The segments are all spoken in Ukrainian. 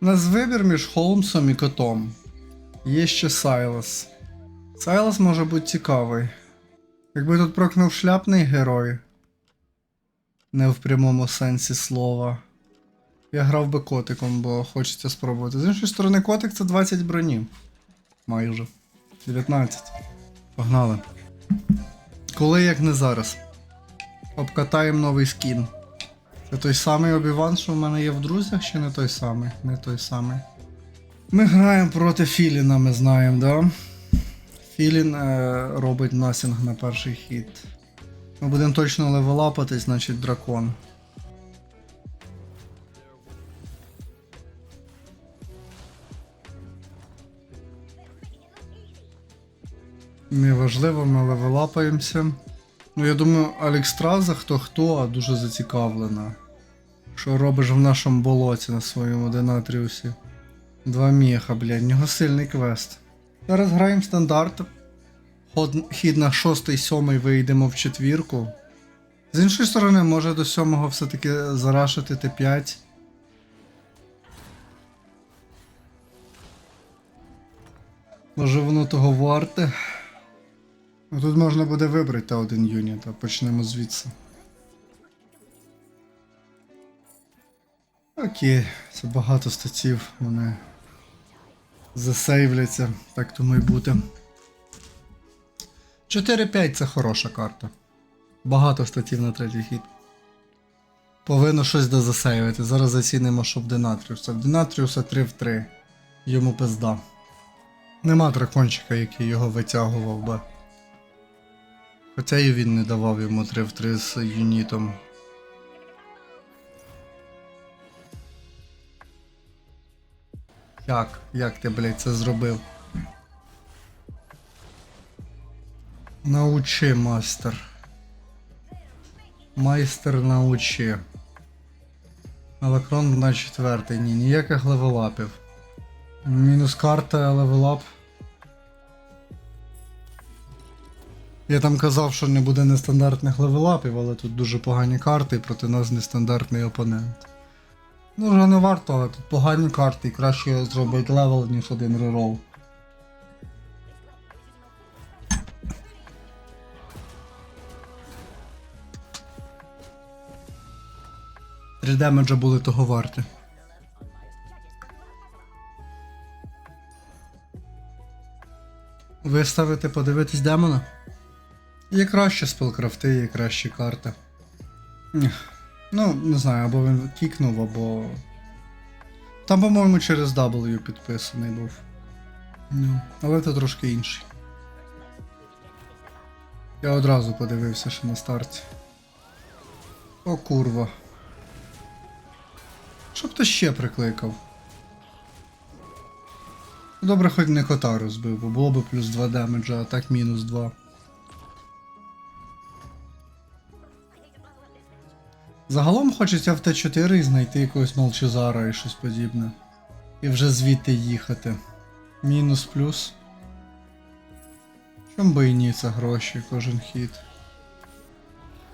Нас вибір між Холмсом і котом. Є ще Сайлас. Сайлас може бути цікавий. Якби тут прокнув шляпний герой. Не в прямому сенсі слова. Я грав би котиком, бо хочеться спробувати. З іншої сторони, котик це 20 броні. Майже. 19. Погнали. Коли як не зараз. Обкатаємо новий скін. Це той самий обіван, що в мене є в друзях, чи не той самий? Не той самий. Ми граємо проти Філіна, ми знаємо, да? Філін е, робить насінг на перший хід. Ми будемо точно левелапати, значить дракон. Неважливо, ми левелапаємося. Ну, я думаю, Алекстраза хто хто, а дуже зацікавлена. Що робиш в нашому болоті на своєму Денатріусі? Два міха, блядь, в нього сильний квест. Зараз граємо стандарт. Хід на шостий, сьомий вийдемо в четвірку. З іншої сторони, може до сьомого все-таки зарашити Т5. Може воно того варте. Ну, Тут можна буде вибрати один юніт, а почнемо звідси. Окей, це багато статів, вони засейвляться, так тому й бути. 4-5 це хороша карта. Багато статів на третій хід. Повинно щось дозасейвити. Зараз зацінимо, що в Денатріуса. Денатріуса 3 в 3. Йому пизда. Нема дракончика, який його витягував би. Хоча і він не давав йому 3 в 3 з юнітом. Як? Як ти, блядь, це зробив? Научи, майстер. Майстер научи. Електрон на четвертий. Ні, ніяких левелапів. Мінус карта, левелап. Я там казав, що не буде нестандартних левелапів, але тут дуже погані карти і проти нас нестандартний опонент. Ну, вже не варто, але тут погані карти і краще зробити левел, ніж один рерол. Три демеджа були того варті. Виставити, подивитись демона? Є краще спелкрафти, є кращі карти. Ну, не знаю, або він кікнув, або. Там, по-моєму, через W підписаний був. Ну, але це трошки інший. Я одразу подивився ще на старті. О, курва. Щоб ти ще прикликав. Добре, хоч не кота розбив, бо було б плюс 2 демеджа, а так мінус 2. Загалом хочеться в Т4 і знайти якогось Молчазара і щось подібне. І вже звідти їхати. Мінус плюс. Чом би і ні, це гроші, кожен хід.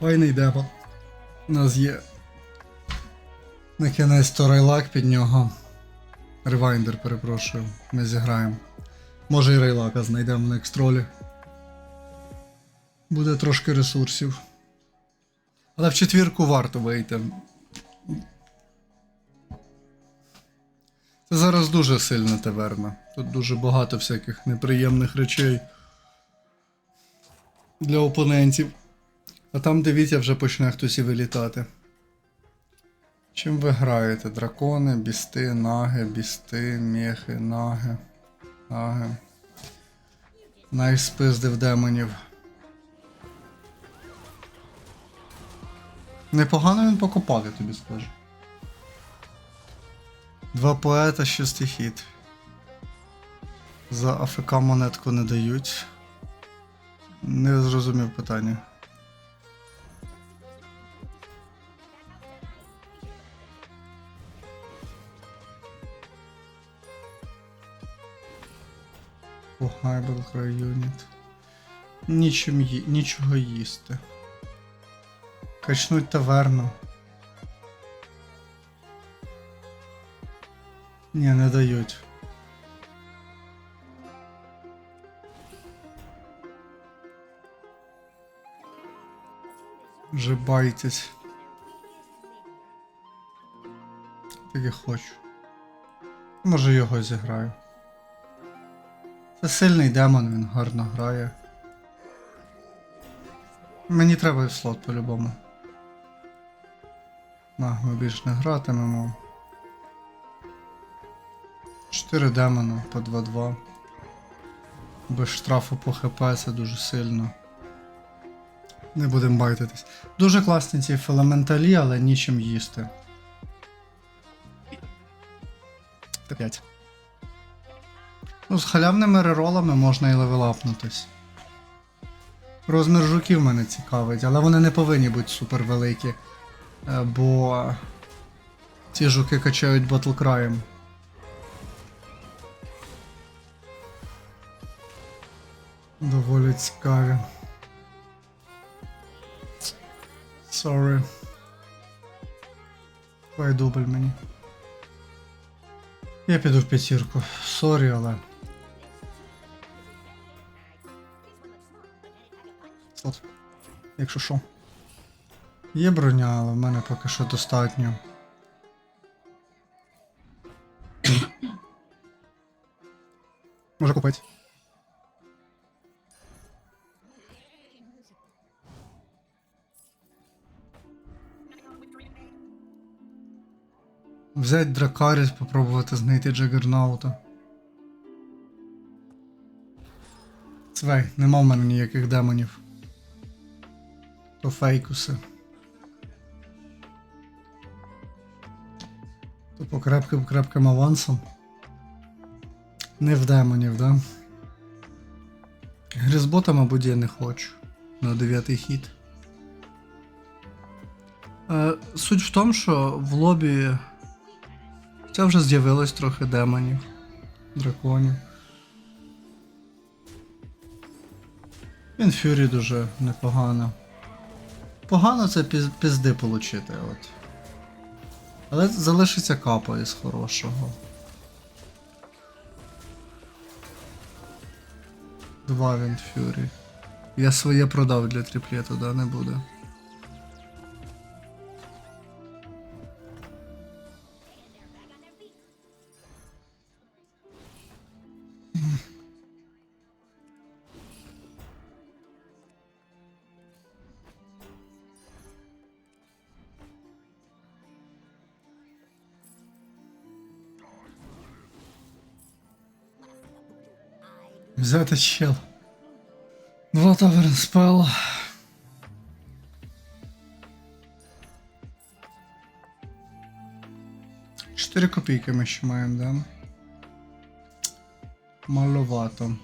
Файний демон. У нас є. На кінець то рейлак під нього. Ревайндер, перепрошую. Ми зіграємо. Може і рейлака знайдемо на екстролі. Буде трошки ресурсів. Але в четвірку варто вийти. Це зараз дуже сильна таверна. Тут дуже багато всяких неприємних речей для опонентів. А там, дивіться, вже почне хтось і вилітати. Чим ви граєте? Дракони, бісти, наги, бісти, мехи, наги, наги. Найспиздив демонів. Непогано він покопав, я тобі скажу. Два поета, шостий хід. За АФК монетку не дають. Не зрозумів питання. Погайбл юніт. Нічим ї... Нічого їсти. Качнуть таверну. Ні, не дають. Вже байтять. Так і хочу. Може його зіграю. Це сильний демон, він гарно грає. Мені треба слот по-любому. На, ми більш не гратимемо. 4 демона по 2-2. Без штрафу по ХП це дуже сильно. Не будемо байтитись. Дуже класні ці фелементалі, але нічим їсти. Т5. Ну, з халявними реролами можна і левелапнутись. Розмір жуків мене цікавить, але вони не повинні бути супер великі. е, Бо ці жуки качають батлкраєм. Доволі цікаві. Sorry. Давай дубль мені. Я піду в п'ятірку. Сорі, але. Слот. Якщо що. Є броня, але в мене поки що достатньо. Може купити. Взять Дракаріс, попробувати знайти Джагернаута. Цвей, нема в мене ніяких демонів. То фейкуси. То по крепким крепким авансам. Не в демонів, да? Грізбота, мабуть, я не хочу. На дев'ятий хід. Е, суть в тому, що в лобі це вже з'явилось трохи демонів, драконів. Інфюрі дуже непогано. Погано це піз- пізди получити, от. Але залишиться капа із хорошого. Два Вінфюрі. Я своє продав для тріплету, да, не буде. Взяти чел. Два таверн спел. Чотири копійки ми ще маємо, да? Маловато.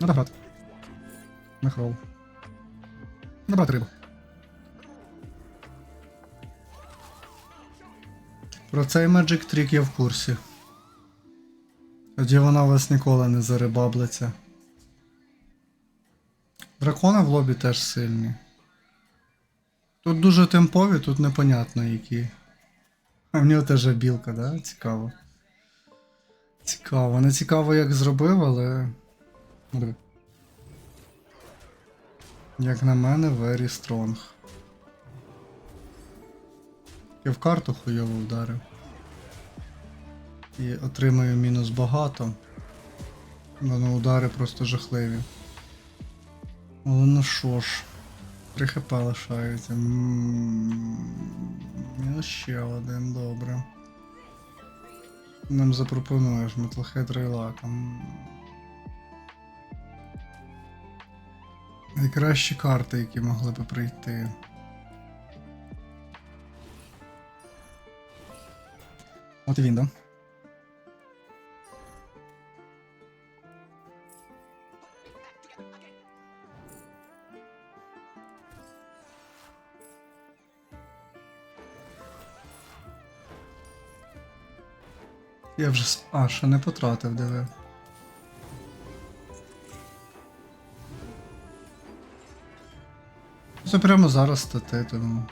Надо брати. Мехрол. Надо брати рибу. Про цей Magic Trick я в курсі. Тоді вона у вас ніколи не зарибаблиться. Дракони в лобі теж сильні. Тут дуже темпові, тут непонятно які. А в нього теж білка, да? Цікаво. Цікаво. Не цікаво, як зробив, але. Як на мене, very strong. Я в карту хуйово вдарив. І отримаю мінус багато. Ну, удари просто жахливі. Але ну що ж, 3 хп лишається. Мінус ще один, добре. Нам запропонуєш Metalhead Raylock. М. Найкращі карти, які могли би прийти. От він, да? Я вже. А, ще не потратив, диви. Це прямо зараз стати, тому.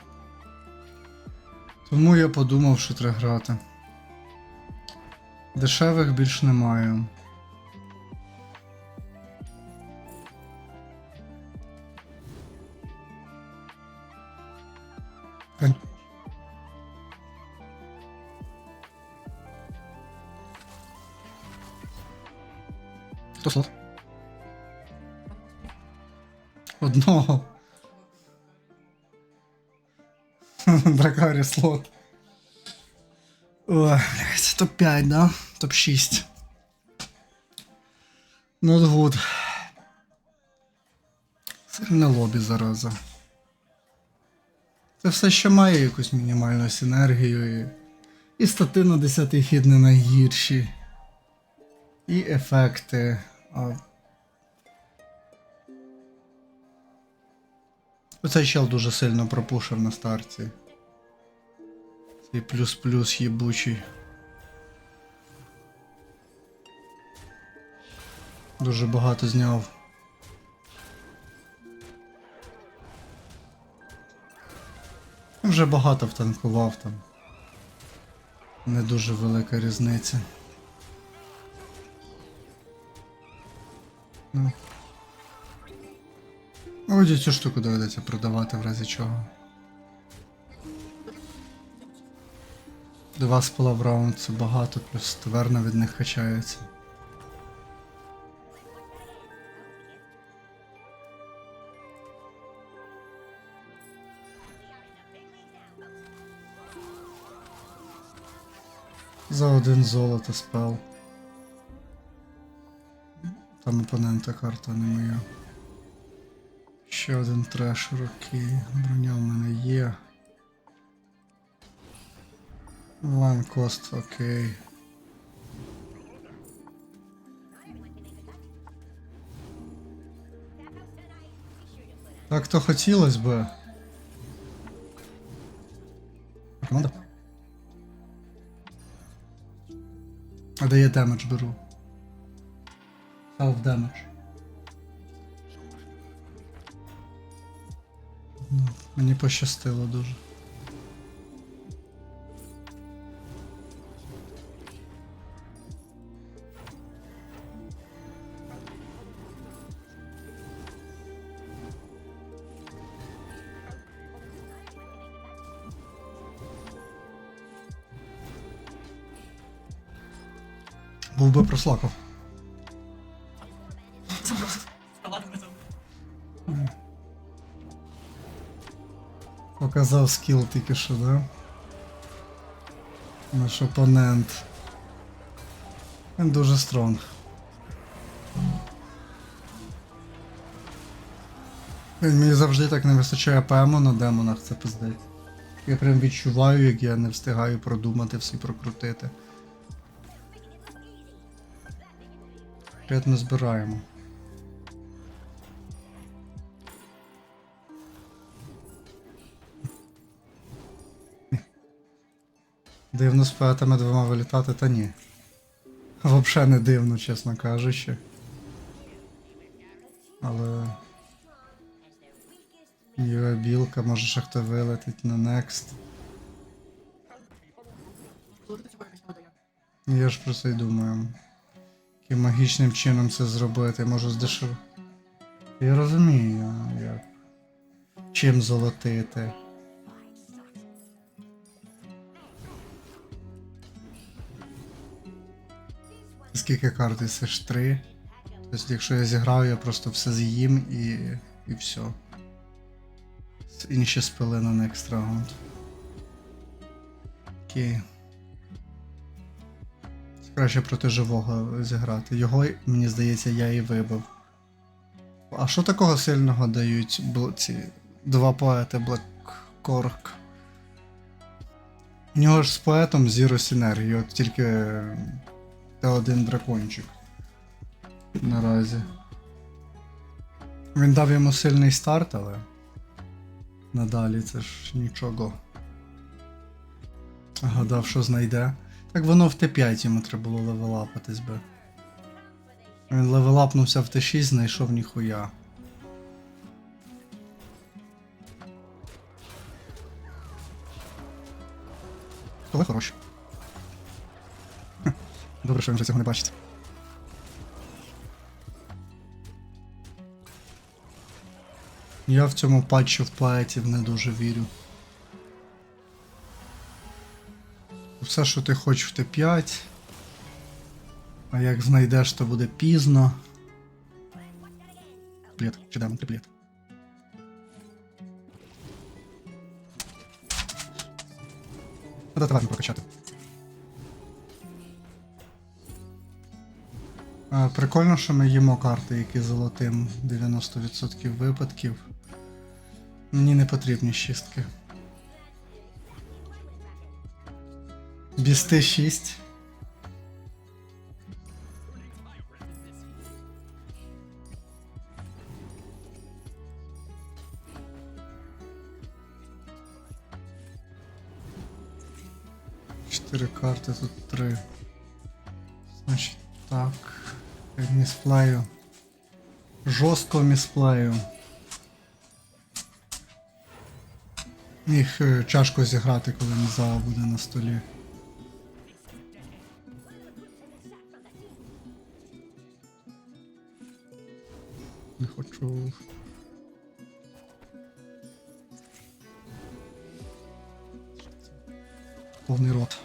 Тому я подумав, що треба грати. Дешевих більш немає. Хто слот? Одного. Дракарі слот. Ой, блядь, топ-5, да? Топ-6. Not good. Сильне лобі зараза. Це все ще має якусь мінімальну синергію і. І стати на 10 хід не найгірші. І ефекти. А... Оцей чел дуже сильно пропушив на старті. Цей плюс-плюс їбучий. Дуже багато зняв. Вже багато втанкував там. Не дуже велика різниця. Ну. Ось цю штуку доведеться продавати в разі чого. Два спала в раунд це багато, плюс таверна від них качається. За один золото спел. Там опонента карта не моя. Ще один трешер, окей. Броня в мене є. One cost, окей. Так то хотілось би. Команда. А де я демедж беру? Half damage. Ну, мені пощастило дуже. Був би прослакав. Показав скіл тільки що, да? Наш опонент. Він дуже стронг. Блін, Мені завжди так не вистачає ПМу на демонах, це пиздець. Я прям відчуваю, як я не встигаю продумати всі прокрутити. Ряд ми збираємо. Дивно з поетами двома вилітати, та ні. Взагалі не дивно, чесно кажучи. Але. Юа білка, може хто вилетить на next. Я ж про це й думаю. Яким магічним чином це зробити, може здешев. Я розумію, як. Чим золотити. Скільки карт це ж три. Тобто, якщо я зіграю, я просто все з'їм і. і все. Інші спили на next раунд. Окей. Краще проти живого зіграти. Його, мені здається, я і вибив. А що такого сильного дають ці два поети Black Cork? У нього ж з поетом Zero синергії, от тільки Т1 дракончик. Наразі. Він дав йому сильний старт, але. Надалі це ж нічого. Гадав, що знайде. Так воно в Т5 йому треба було левелапатись би. Він левелапнувся в Т6, знайшов ніхуя. Але хороші. Хм, Добре, що він вже цього не бачить. Я в цьому патчі в поетів не дуже вірю. Все, що ти хочеш в Т5. А як знайдеш, то буде пізно. Триплет, чи демон триплет. Треба товарно прокачати. Прикольно, що ми їмо карти, які золотим 90% випадків. Мені не потрібні шістки. Бісти 6. Чотири карти, тут три. Значить, так. Місплею. Жорстко місплею. Е, чашку зіграти, коли Мізао буде на столі. Хочу. Повний рот.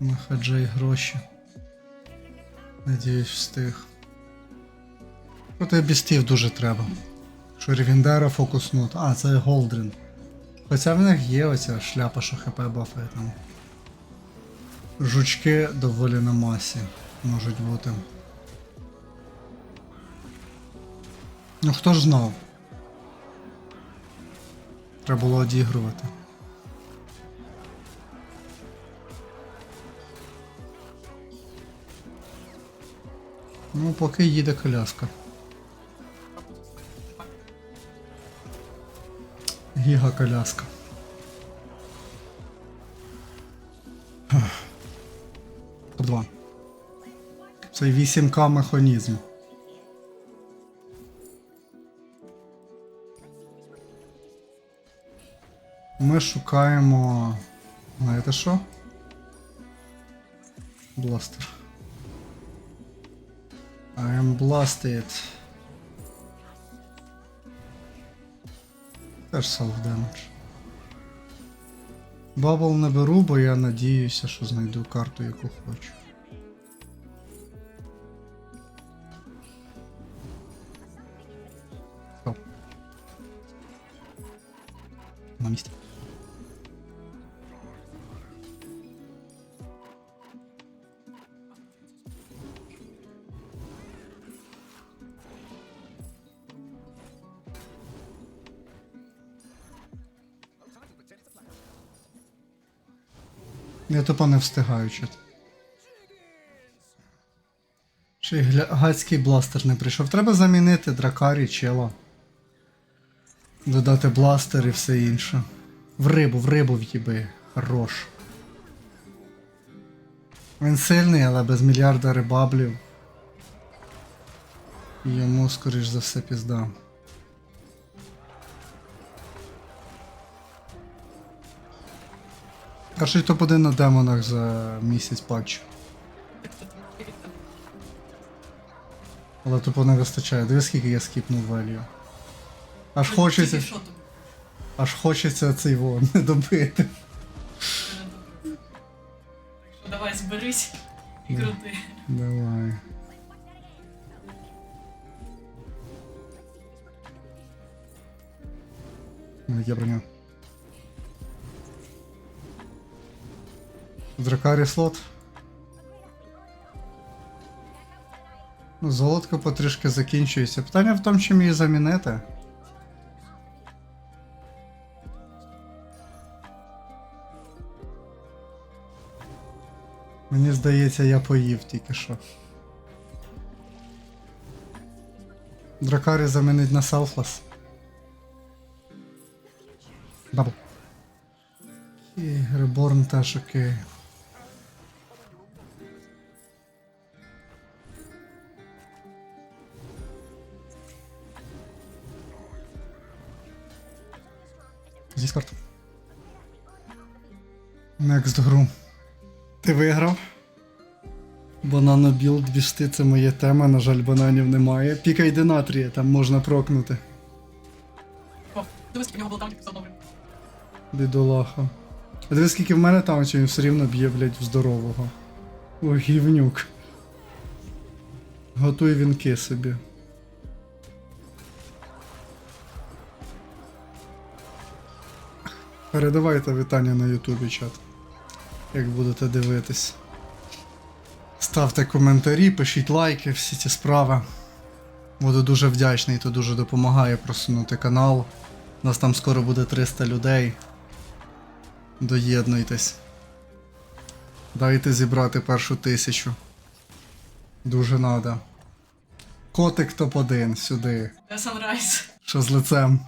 Нахаджай гроші. Надіюсь, встиг. Проте бістів дуже треба. Що Рівіндера фокуснут. А, це Голдрін. Хоча в них є оця шляпа, що хп бафає там. Жучки доволі на масі можуть бути. Ну хто ж знав? Треба було одігрувати. Ну, поки їде коляска. Гіга коляска. Топ-2. Це 8К механізм. Ми шукаємо. Знаєте що? Бластер. I am blasted. Теж self-damage. Бабл не беру, бо я надіюся, що знайду карту, яку хочу. На місці. Я тупо не встигаю чити. Ще й гля... бластер не прийшов. Треба замінити дракарі чела. Додати бластер і все інше. В рибу, в рибу в'їби. Хорош. Він сильний, але без мільярда рибаблів. Йому, скоріш за все, пізда. Перший топ-1 на демонах за місяць патчу. Але тупо не вистачає. Дивись, скільки я скіпнув велію. Аж хочеться. Що? Аж хочеться цей вон не добити. Що давай зберись і крути. Давай. Ну, Є броня. Дракарі слот. Ну, Золотко потрішки закінчується. Питання в тому, чим її замінити. Мені здається, я поїв тільки що. Дракарі замінить на Селфлес. Бабу. І Реборн теж окей. Next гру. Ти виграв? Банано білд бішти це моя тема, на жаль, бананів немає. Пікай динатрія, там можна прокнути. О, дивись, у нього було там 500 доларів. Бідолаха. А диви, скільки в мене там, чи він все рівно б'є, блядь, в здорового. Ой, гівнюк. Готуй вінки собі. Передавайте вітання на Ютубі, чат. Як будете дивитись. Ставте коментарі, пишіть лайки, всі ці справи. Буду дуже вдячний, то дуже допомагає просунути канал. У нас там скоро буде 300 людей. Доєднуйтесь. Дайте зібрати першу тисячу. Дуже надо. Котик топ-1 сюди. Sunrise? Що з лицем?